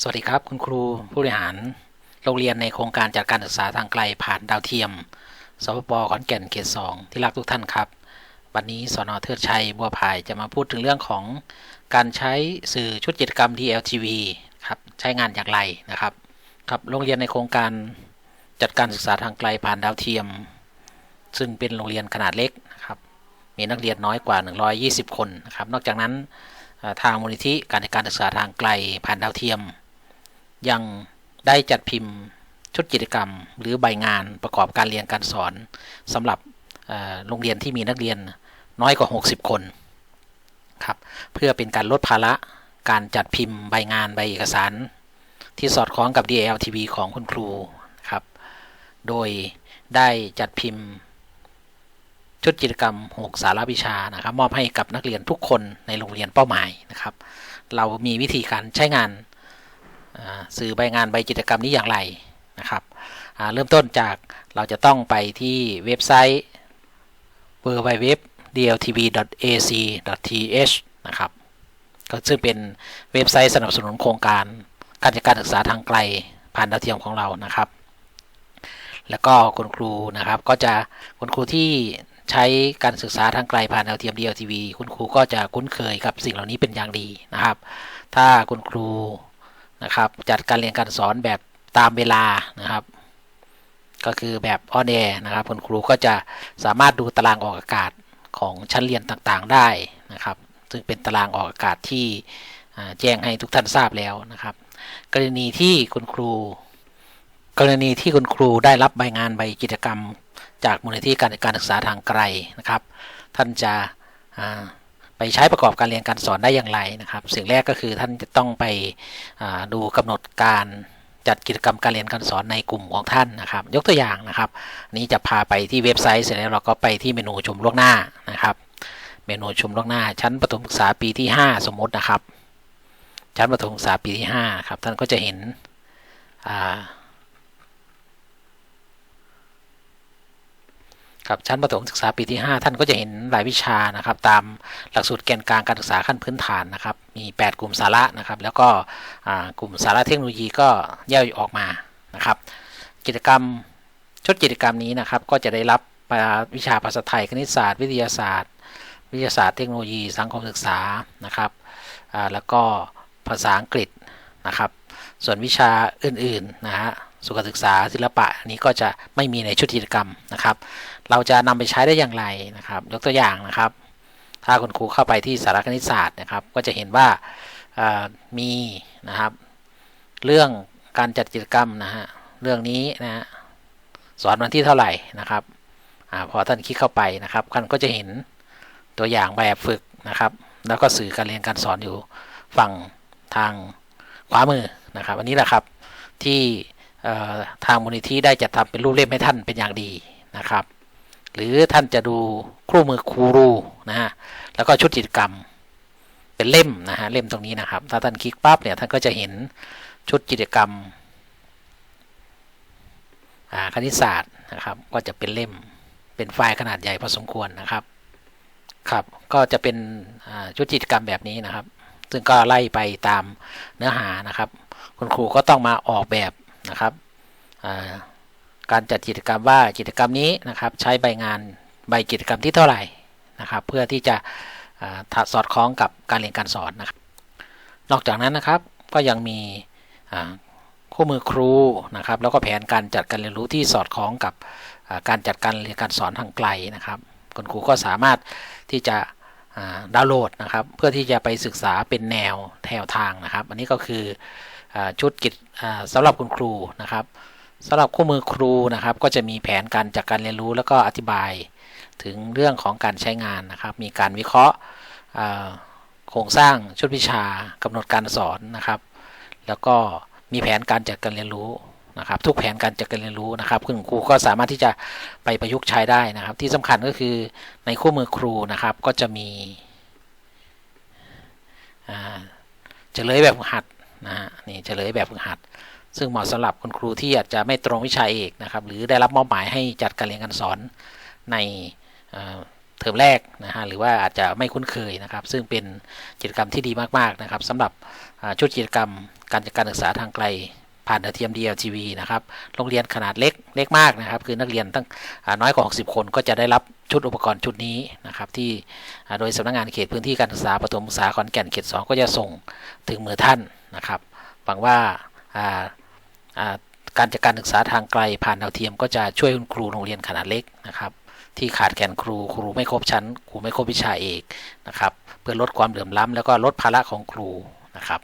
สวัสดีครับ คุณครูผู้บริหาร โรงเรียนในโครงการจัดการศึกษาทางไกลผ่านดาวเทียมสพปขอนแก่นเขตสองที่รักทุกท่านครับ วันนี้สนเทิดชัยบัวพายจะมาพูดถึงเรื่องของการใช้สื่อชุดกิจกรรม DLTV ครับใช้งานอย่างไรนะครับครับโรงเรียนในโครงการจัดการศึกษาทางไกลผ่านดาวเทียม ซึ่งเป็นโรงเรียนขนาดเล็กนะครับมีนักเรียนน้อยกว่า 120 คนนะครับนอกจากนั้นทางมูลนิธิการจัดการศึกษาทางไกลผ่านดาวเทียม ยังได้จัดพิมพ์ชุดกิจกรรม หรือใบงานประกอบการเรียนการสอนสำหรับโรงเรียนที่มีนักเรียนน้อยกว่า 60 คนครับเพื่อเป็นการลดภาระการจัดพิมพ์ใบงานใบเอกสาร ที่สอดคล้องกับ DLTV ของคุณครูครับ โดยได้จัดพิมพ์ ชุดกิจกรรม 6 สาระวิชานะครับ มอบให้กับนักเรียนทุกคนในโรงเรียนเป้าหมายนะครับ เรามีวิธีการใช้งาน สื่อใบงานใบกิจกรรมนี้อย่างไรนะครับเริ่มต้นจากเราจะต้องไปที่เว็บไซต์ www.dltv.ac.th นะครับก็ซึ่งเป็นเว็บไซต์สนับสนุนโครงการการจัดการศึกษาทางไกลผ่านดาวเทียมของเรานะครับ แล้วก็คุณครูนะครับก็จะคุณครูที่ใช้การศึกษาทางไกลผ่านดาวเทียม DLTV คุณครูก็จะคุ้นเคยกับสิ่งเหล่านี้เป็นอย่างดีนะครับ ถ้าคุณครู นะครับ จัดการเรียนการสอนแบบตามเวลานะครับ ก็คือแบบออนแอร์นะครับ คุณครูก็จะสามารถดูตารางออกอากาศของชั้นเรียนต่างๆได้นะครับ ซึ่งเป็นตารางออกอากาศที่แจ้งให้ทุกท่านทราบแล้วนะครับ กรณีที่คุณครู กรณีที่คุณครูได้รับใบงานใบกิจกรรม จากมูลนิธิการการศึกษาทางไกลนะครับ ท่านจะ ไปใช้ประกอบการเรียนการสอนได้อย่างไรนะครับ สิ่งแรกก็คือท่านจะต้องไปดูกำหนดการจัดกิจกรรมการเรียนการสอนในกลุ่มของท่านนะครับ ยกตัวอย่างนะครับนนี้จะพาไปที่เว็บไซต์เสร็จแล้วเราก็ไปที่เมนูชมล่วงหน้านะครับ เมนูชมล่วงหน้า ชั้นประถมศึกษาปีที่ 5 สมมตินะครับ ชั้นประถมศึกษาปีที่5ครับท่านก็จะเห็นอ่า ครับชั้นประถมศึกษาปีที่ 5 ท่านก็จะเห็นรายวิชานะครับ ตามหลักสูตรแกนกลางการศึกษาขั้นพื้นฐานนะครับ มี 8 กลุ่มสาระนะครับ แล้วก็กลุ่มสาระเทคโนโลยีก็แย่ออกมานะครับ กิจกรรมชุดกิจกรรมนี้นะครับ ก็จะได้รับวิชาภาษาไทยคณิตศาสตร์ วิทยาศาสตร์ วิทยาศาสตร์เทคโนโลยี สังคมศึกษานะครับแล้วก็ภาษาอังกฤษนะครับ ส่วนวิชาอื่นๆนะฮะสุขศึกษาศิลปะนี้ก็จะไม่มีในชุดกิจกรรมนะครับ เราจะนำไปใช้ได้อย่างไรนะครับ ยกตัวอย่างนะครับ ถ้าคุณครูเข้าไปที่สารคณิตศาสตร์นะครับ ก็จะเห็นว่ามีนะครับ เรื่องการจัดกิจกรรมนะฮะเรื่องนี้นะฮะสอนวันที่เท่าไหร่นะครับอพอท่านคลิกเข้าไปนะครับท่านก็จะเห็นตัวอย่างแบบฝึกนะครับ แล้วก็สื่อการเรียนการสอนอยู่ฝั่งทางขวามือ นะครับอันนี้แหละครับที่ทางมูลนิธิได้จัดทำเป็นรูปเล่มให้ท่านเป็นอย่างดีนะครับ หรือท่านจะดูคู่มือครูรูนะฮะแล้วก็ชุดกิจกรรมเป็นเล่มนะฮะเล่มตรงนี้นะครับ ถ้าท่านคลิกปั๊บเนี่ยท่านก็จะเห็นชุดกิจกรรมคณิตศาสตร์นะครับ ก็จะเป็นเล่มเป็นไฟล์ขนาดใหญ่พอสมควรนะครับครับ ก็จะเป็นชุดกิจกรรมแบบนี้นะครับ ซึ่งก็ไล่ไปตามเนื้อหานะครับ คุณครูก็ต้องมาออกแบบนะครับการจัดกิจกรรมว่ากิจกรรมนี้นะครับ ใช้ใบงานใบกิจกรรมที่เท่าไหร่นะครับ เพื่อที่จะอสอดคล้องกับการเรียนการสอนนะครับ นอกจากนั้นนะครับก็ยังมีคู่มือครูนะครับ แล้วก็แผนการจัดการเรียนรู้ที่สอดคล้องกับการจัดการเรียนการสอนทางไกลนะครับคุณครูก็สามารถที่จะดาวน์โหลดนะครับ เพื่อที่จะไปศึกษาเป็นแนวแถวทางนะครับ อันนี้ก็คือ ชุดกิจอ่าสำหรับคุณครูนะครับสำหรับคู่มือครูนะครับ ก็จะมีแผนการจัดการเรียนรู้แล้วก็อธิบายถึงเรื่องของการใช้งานนะครับ มีการวิเคราะห์โครงสร้างชุดวิชากำหนดการสอนนะครับ แล้วก็มีแผนการจัดการเรียนรู้นะครับ ทุกแผนการจัดการเรียนรู้นะครับคุณครูก็สามารถที่จะไปประยุกต์ใช้ได้นะครับ ที่สำคัญก็คือในคู่มือครูนะครับก็จะมีอ่าเลยแบบหัด นะฮะนี่เฉลยแบบฝึกหัด ซึ่งเหมาะสำหรับคุณครูที่อาจจะไม่ตรงวิชาเอกนะครับ หรือได้รับมอบหมายให้จัดการเรียนการสอนในเทอมแรกนะฮะหรือว่าอาจจะไม่คุ้นเคยนะครับ ซึ่งเป็นกิจกรรมที่ดีมากๆนะครับสำหรับชุดกิจกรรมการจัดการศึกษาทางไกลผ่านดาวเทียม DLTV นะครับ โรงเรียนขนาดเล็กเล็กมากนะครับ คือนักเรียนตั้งน้อยกว่า 60 คนก็จะได้รับชุดอุปกรณ์ชุดนี้นะครับ ที่โดยสำนักงานเขตพื้นที่การศึกษาปฐมศึกษาขอนแก่นเขต 2 ก็จะส่งถึงมือท่าน นะครับหวังว่าการจัดการศึกษาทางไกลผ่านดาวเทียม ก็จะช่วยคุณครูโรงเรียนขนาดเล็กนะครับ ที่ขาดแคลนครูครูไม่ครบชั้น ครูไม่ครบวิชาเอกนะครับ เพื่อลดความเหลื่อมล้ำแล้วก็ลดภาระของครูนะครับ